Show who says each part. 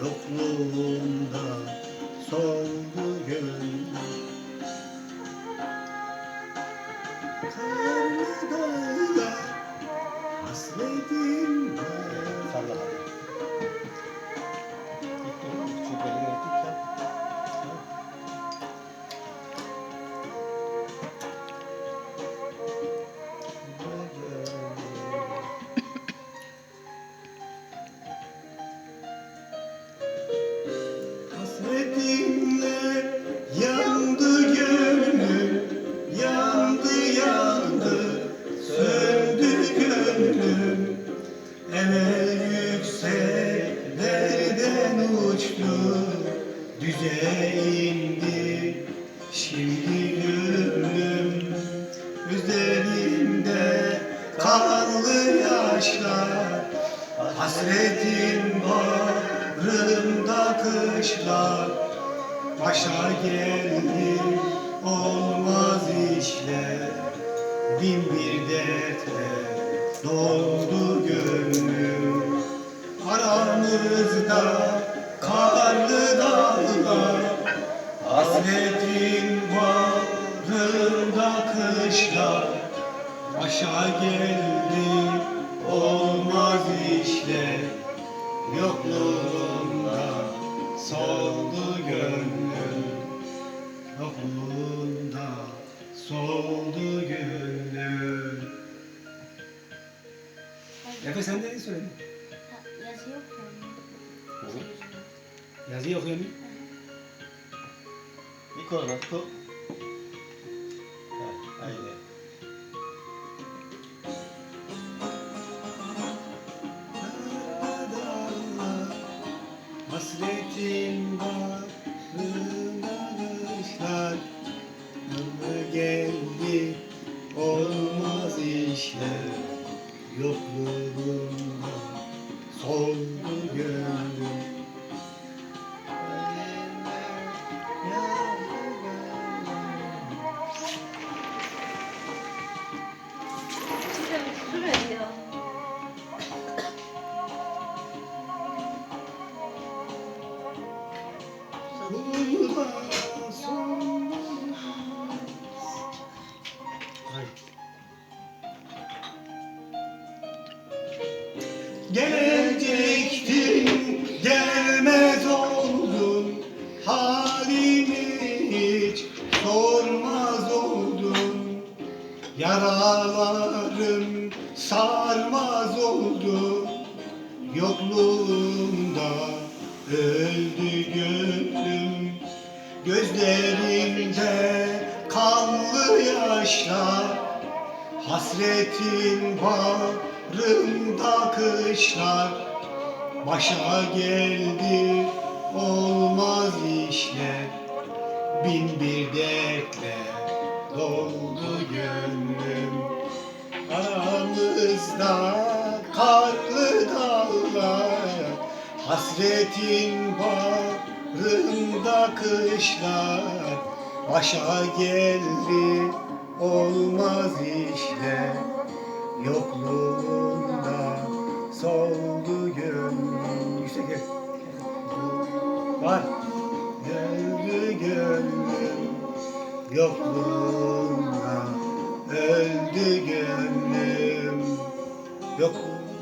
Speaker 1: Yokluğunda soldu gönlüm Emel yükseklerden uçtu Düze indi. Şimdi gönlüm Üzerimde kanlı yaşlar. Hasretin bağrımda kışlar. Başa geldi olmaz işler. Bin bir dertle doldu gönlüm Aramızda karlı dağlar Hasretin bağrımda kışlar Başa geldi olmaz işler Yokluğunda Efe sen de söyledin.
Speaker 2: Yazı yok yani.
Speaker 1: Yazıyı okuyor muyum?
Speaker 3: Bir koluna tut. Aynen.
Speaker 1: Hasretin bağrında kışlar Ömrü geldi olmaz işler Yokluğunda soldu gönlüm.
Speaker 2: Size su
Speaker 1: Gelecektin gelmez oldun. Halimi hiç sormaz oldun. Yaralarım sarmaz oldu. Yokluğunda öldü gönlüm. Gözlerimde kanlı yaşlar. Hasretin bağrımda kışlar Başa geldi olmaz işler. Bin bir dertle doldu gönlüm. Aramızda karlı dağlar Hasretin bağrımda kışlar. Başa geldi olmaz işler. Yokluğunda yokluğumdan öldü gönlüm. Yokluğumdan